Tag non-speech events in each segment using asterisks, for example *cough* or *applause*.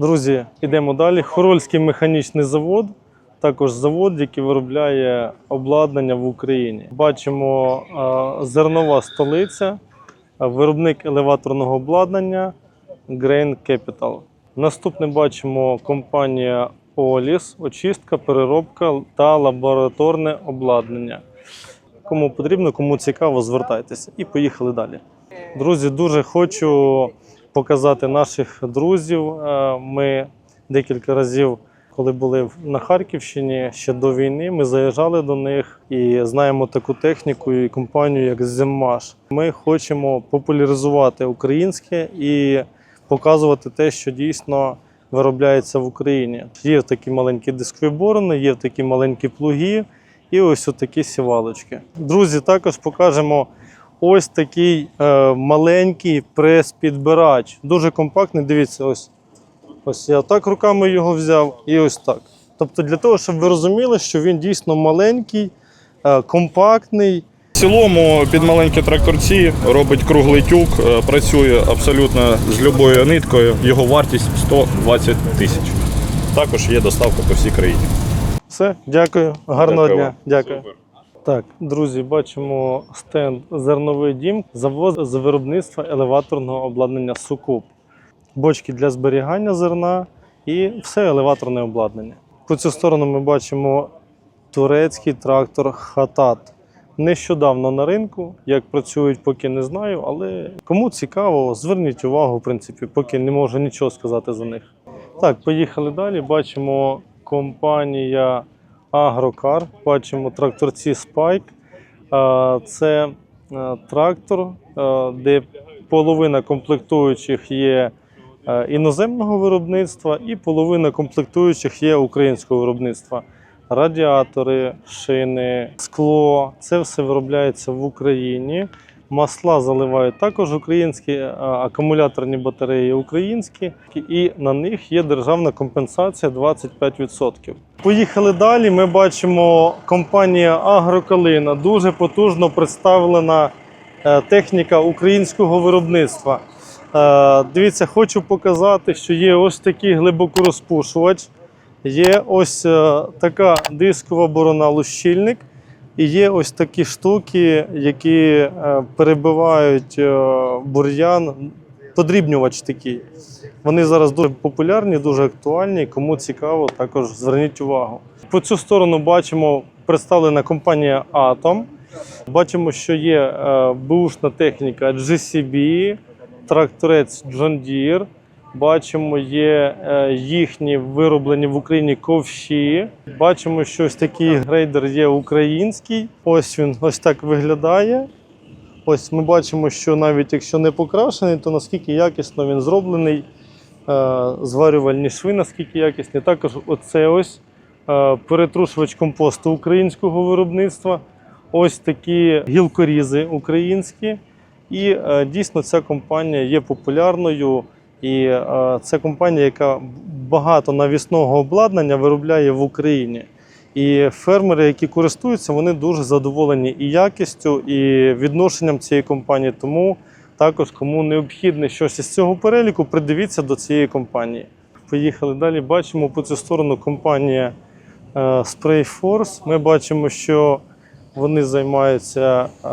Друзі, йдемо далі. Хорольський механічний завод, також завод, який виробляє обладнання в Україні. Бачимо е, зернова столиця, е, виробник елеваторного обладнання Grain Capital. Наступне бачимо компанія Оліс, очистка, переробка та лабораторне обладнання. Кому потрібно, кому цікаво, звертайтеся. І поїхали далі. Друзі, дуже хочу показати наших друзів. Е, Ми декілька разів, коли були на Харківщині ще до війни, ми заїжджали до них і знаємо таку техніку і компанію, як Земмаш. Ми хочемо популяризувати українське і показувати те, що дійсно виробляється в Україні. Є такі маленькі дискові борони, є такі маленькі плуги і ось такі сівалочки. Друзі, також покажемо ось такий е, маленький прес-підбирач. Дуже компактний. Дивіться, ось. Ось я так руками його взяв і ось так. Тобто, для того, щоб ви розуміли, що він дійсно маленький, е, компактний. В цілому під маленькі тракторці робить круглий тюк, е, працює абсолютно з любою ниткою. Його вартість 120 тисяч. Також є доставка по всій країні. Все, дякую. Гарного дня. Дякую. Так, друзі, бачимо стенд Зерновий дім, завод з виробництва елеваторного обладнання Сукуп, бочки для зберігання зерна і все елеваторне обладнання. По цю сторону ми бачимо турецький трактор Хатат. Нещодавно на ринку, як працюють, поки не знаю, але кому цікаво, зверніть увагу, в принципі, поки не можу нічого сказати за них. Так, поїхали далі. Бачимо компанія Агрокар, бачимо тракторці Spike. Е, Це е, трактор, е, де половина комплектуючих є іноземного виробництва, і половина комплектуючих є українського виробництва. Радіатори, шини, скло це все виробляється в Україні. Масла заливають також українські, акумуляторні батареї українські, і на них є державна компенсація 25%. Поїхали далі. Ми бачимо компанія Агрокалина. Дуже потужно представлена е, техніка українського виробництва. Е, Дивіться, хочу показати, що є ось такий глибокорозпушувач, є ось е, така дискова борона лущильник. І є ось такі штуки, які е, перебивають е, бур'ян, подрібнювач такий. Вони зараз дуже популярні, дуже актуальні. Кому цікаво, також зверніть увагу. По цю сторону бачимо представлена компанія Atom. Бачимо, що є е, бушна техніка GCB, тракторець John Deere. Бачимо, є е, їхні вироблені в Україні ковші. Бачимо, що ось такий грейдер є український. Ось він ось так виглядає. Ось ми бачимо, що навіть якщо не покрашений, то наскільки якісно він зроблений. Е, Зварювальні шви, наскільки якісні. Також оце ось е, перетрушувач компосту українського виробництва. Ось такі гілкорізи українські. І дійсно ця компанія є популярною. І е, це компанія, яка багато навісного обладнання виробляє в Україні. І фермери, які користуються, вони дуже задоволені і якістю, і відношенням цієї компанії. Тому також, кому необхідне щось із цього переліку, придивіться до цієї компанії. Поїхали далі. Бачимо по цю сторону компанія е, Sprayforce. Ми бачимо, що вони займаються е,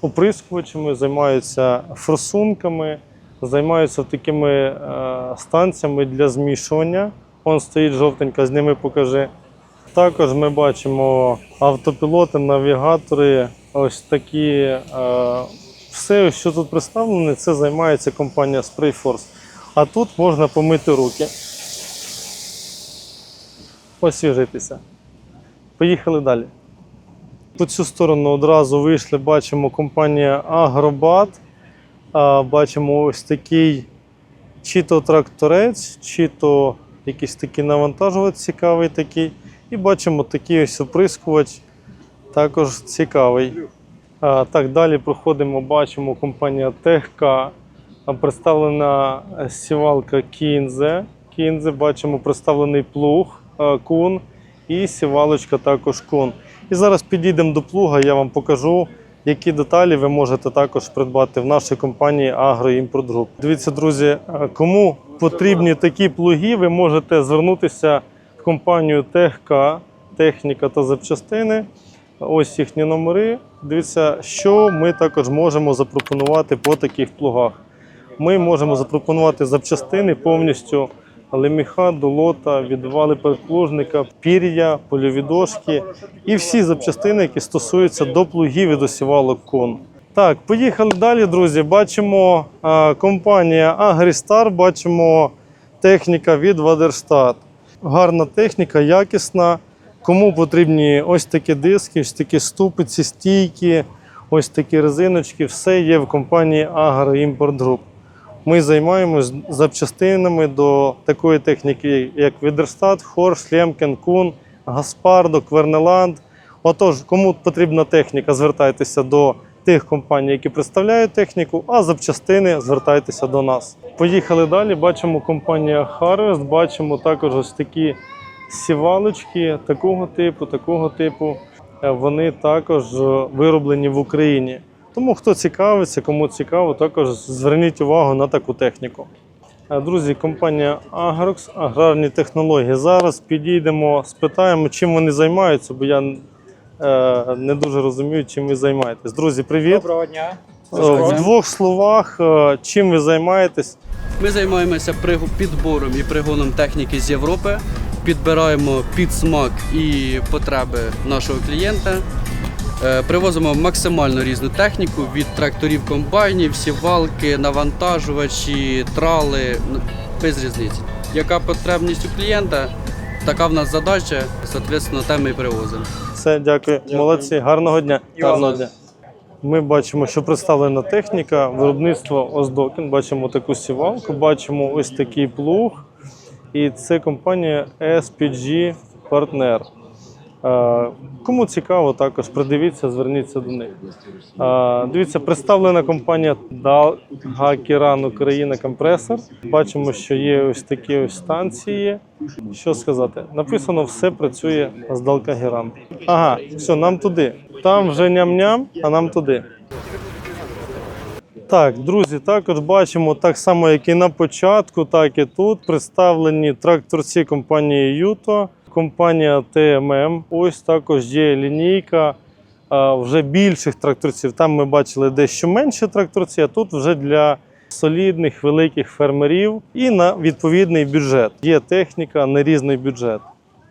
оприскувачами, займаються форсунками, займаються такими е, станціями для змішування. Он стоїть жовтенька, з ними покажи. Також ми бачимо автопілоти, навігатори, ось такі. е, Все, що тут представлене, це займається компанія Sprayforce. А тут можна помити руки. Освіжитися. Поїхали далі. По цю сторону одразу вийшли, бачимо компанія Агробат. Бачимо ось такий чи то тракторець, чи то якийсь такий навантажувач цікавий такий. І бачимо такий ось оприскувач, також цікавий. Так, далі проходимо, бачимо компанія ТХК. А, Представлена сівалка Кінзе. Кінзе, бачимо представлений плуг кун і сівалочка також кун. І зараз підійдемо до плуга, я вам покажу, які деталі ви можете також придбати в нашій компанії Агроімпорт Груп. Дивіться, друзі, е, кому потрібні такі плуги, ви можете звернутися в компанію ТехК, техніка та запчастини. Ось їхні номери. Дивіться, що ми також можемо запропонувати по таких плугах. Ми можемо запропонувати запчастини повністю леміха, долота, відвали передплужника, пір'я, польові дошки і всі запчастини, які стосуються до плугів і до сівалок кон. Так, поїхали далі, друзі. Бачимо компанія Агрістар, бачимо техніка від Вадерштат. Гарна техніка, якісна. Кому потрібні ось такі диски, ось такі ступиці, стійки, ось такі резиночки, все є в компанії Agro Import Group. Ми займаємось запчастинами до такої техніки, як Відерстат, Хорш, Лемкен, Кун, Гаспардо, Квернеланд. Отож, кому потрібна техніка, звертайтеся до тих компаній, які представляють техніку, а запчастини звертайтеся до нас. Поїхали далі. Бачимо компанія Harvest, бачимо також ось такі сівалочки такого типу, такого типу. Е, Вони також е, вироблені в Україні. Тому хто цікавиться, кому цікаво, також зверніть увагу на таку техніку. Е, Друзі, компанія Agrox, аграрні технології. Зараз підійдемо, спитаємо, чим вони займаються, бо я е, не дуже розумію, чим ви займаєтесь. Друзі, привіт! Доброго дня. Е, В двох словах, чим ви займаєтесь? Ми займаємося підбором і пригоном техніки з Європи, підбираємо під смак і потреби нашого клієнта. Е, Привозимо максимально різну техніку від тракторів комбайнів, сівалки, навантажувачі, трали, н- без різниці. Яка потребність у клієнта, така в нас задача, соответственно, те ми і привозимо. Все, дякую. Молодці, гарного дня. Гарного дня. Ми бачимо, що представлена техніка, виробництво Оздокін. Бачимо таку сівалку, бачимо ось такий плуг. І це компанія SPG Partner. Е, Кому цікаво, також придивіться, зверніться до них. Е, Дивіться, представлена компанія Дагакіран Україна компресор. Бачимо, що є ось такі ось станції. Що сказати? Написано, все працює з Далкагеран. Ага, все, нам туди. Там вже ням-ням, а нам туди. Так, друзі, також бачимо так само, як і на початку, так і тут представлені тракторці компанії Юто, компанія ТММ. Ось також є лінійка вже більших тракторців. Там ми бачили дещо менше тракторці, а тут вже для солідних великих фермерів і на відповідний бюджет. Є техніка на різний бюджет.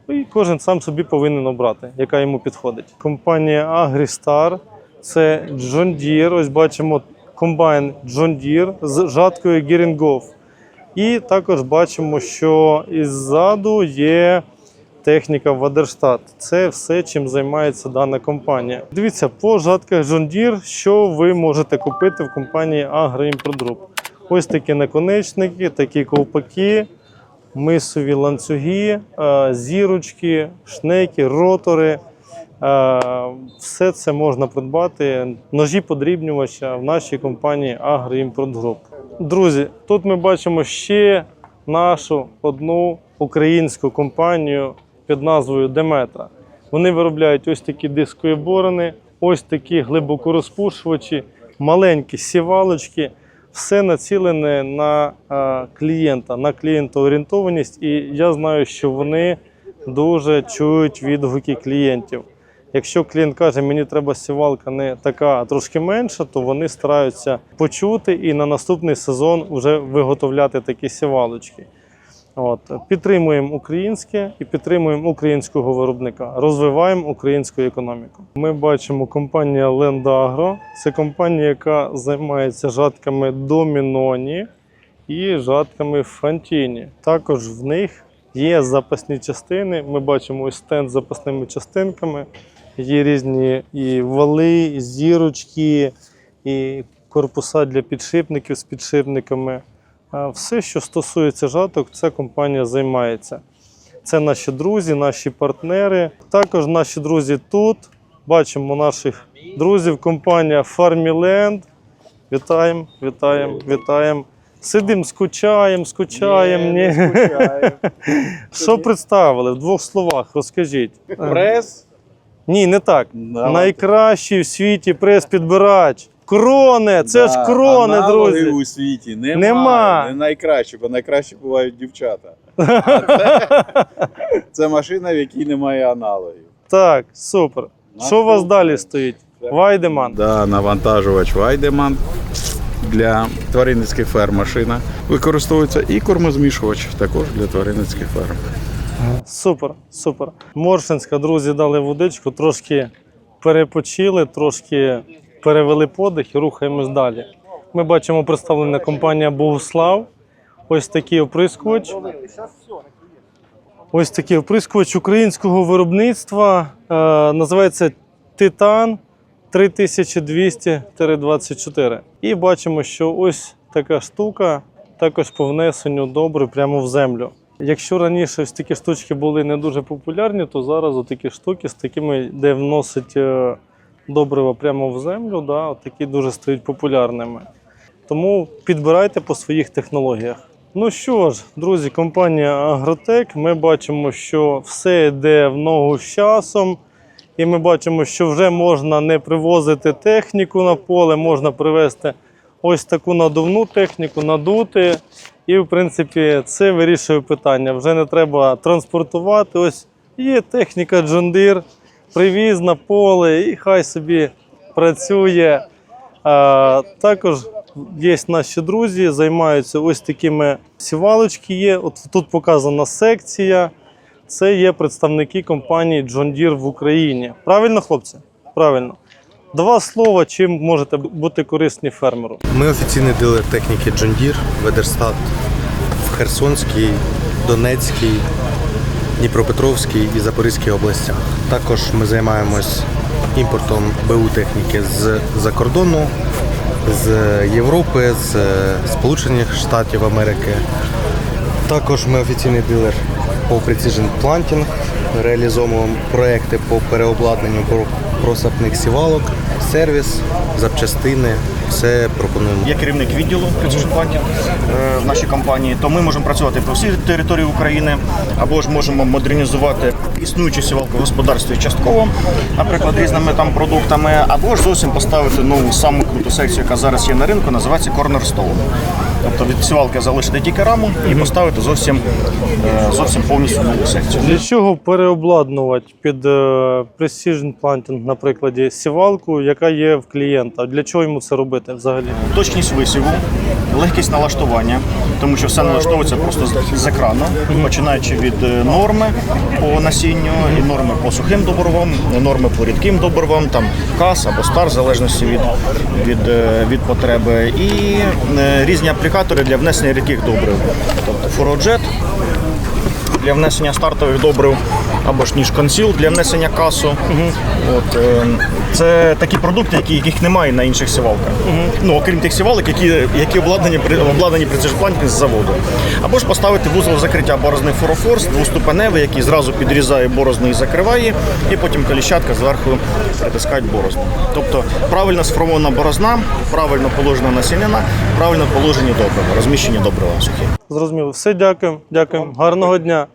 І кожен сам собі повинен обрати, яка йому підходить. Компанія Agristar це John Deere. Ось бачимо комбайн John Deere з жаткою Герінгов. І також бачимо, що іззаду є техніка Вадерштат. Це все, чим займається дана компанія. Дивіться, по жатках Deere, що ви можете купити в компанії Import Ось такі наконечники, такі ковпаки, мисові ланцюги, е, зірочки, шнеки, ротори. Е, Все це можна придбати. Ножі подрібнювача в нашій компанії Import Друзі, тут ми бачимо ще нашу одну українську компанію під назвою Деметра. Вони виробляють ось такі дискові борони, ось такі глибокорозпушувачі, маленькі сівалочки. Все націлене на е, клієнта, на клієнтоорієнтованість. І я знаю, що вони дуже чують відгуки клієнтів. Якщо клієнт каже, мені треба сівалка не така, а трошки менша, то вони стараються почути і на наступний сезон вже виготовляти такі сівалочки. От. Підтримуємо українське і підтримуємо українського виробника, розвиваємо українську економіку. Ми бачимо компанія Lendagro. Це компанія, яка займається жатками доміноні і жатками Фантіні. Також в них є запасні частини. Ми бачимо ось стенд з запасними частинками. Є різні і вали, і зірочки, і корпуса для підшипників з підшипниками. Все, що стосується жаток, ця компанія займається. Це наші друзі, наші партнери. Також наші друзі тут. Бачимо наших друзів, компанія Farmiland. Вітаємо, вітаємо, вітаємо. Сидимо, скучаємо, скучаємо. Ні, *laughs* Що представили в двох словах? Розкажіть. Прес. Ні, не так. Найкращий в світі прес-підбирач. Крони! Це ж Да, крони, аналогів друзі. у світі немає. Нема. Не найкраще, бо найкраще бувають дівчата. Це, це машина, в якій немає аналогів. Так, супер. Що у вас далі стоїть? Вайдеман. Да, навантажувач Вайдеман для тваринницьких ферм машина. Використовується і кормозмішувач також для тваринницьких ферм. Супер, супер. Моршинська, друзі, дали водичку, трошки перепочили, трошки перевели подих і рухаємось далі. Ми бачимо представлена компанія Богуслав. Ось такий оприскувач. Ось такий оприскувач українського виробництва. Е, називається Титан 3200-24. І бачимо, що ось така штука також по внесенню добре прямо в землю. Якщо раніше ось такі штучки були не дуже популярні, то зараз такі штуки з такими, де вносить добриво прямо в землю, да, от такі дуже стають популярними. Тому підбирайте по своїх технологіях. Ну що ж, друзі, компанія Агротек. Ми бачимо, що все йде в ногу з часом. І ми бачимо, що вже можна не привозити техніку на поле, можна привезти ось таку надувну техніку, надути. І, в принципі, це вирішує питання. Вже не треба транспортувати. Ось є техніка Deere, привіз на поле і хай собі працює. Також є наші друзі, займаються ось такими сівалочки. Є. От тут показана секція. Це є представники компанії John Deere в Україні. Правильно, хлопці? Правильно. Два слова, чим можете бути корисні фермеру. Ми офіційний дилер техніки John Deere, Ведерстат в Херсонській, Донецькій, Дніпропетровській і Запорізькій областях. Також ми займаємось імпортом БУ техніки з-за кордону, з Європи, з Сполучених Штатів Америки. Також ми офіційний дилер по Precision Planting, реалізовуємо проекти по переобладнанню просапних сівалок, сервіс, запчастини. Все пропонуємо. є керівник відділу Precision е, в нашій компанії, то ми можемо працювати по всій території України, або ж можемо модернізувати існуючі сівалки господарстві частково, наприклад, різними там продуктами, або ж зовсім поставити нову саму круту секцію, яка зараз є на ринку, називається Cornerstone. Тобто від сівалки залишити тільки раму і поставити зовсім, е, зовсім повністю нову секцію. Для чого переобладнувати під е, Precision Planting, на прикладі, сівалку, яка є в клієнта? Для чого йому це робити взагалі? Точність висіву, легкість налаштування, тому що все налаштовується просто з- екрану, починаючи від е, норми по насінню, і норми по сухим добривам, і норми по рідким добривам, там кас або стар, в залежності від, від, від потреби, і різні аплікатори для внесення рідких добрив, тобто фуроджет для внесення стартових добрив або ж ніж консіл для внесення касу. От, е, це такі продукти, які, яких немає на інших сівалках. Ну, окрім тих сівалок, які, які обладнані, при- обладнані Planting з заводу. Або ж поставити вузол закриття борозни фурофорс, двоступеневий, який зразу підрізає борозну і закриває, і потім коліщатка зверху притискають борозну. Тобто правильно сформована борозна, правильно положена насінина, правильно положені добрива, розміщені добрива сухі. Зрозуміло. Все, дякую. Дякую. Гарного дня.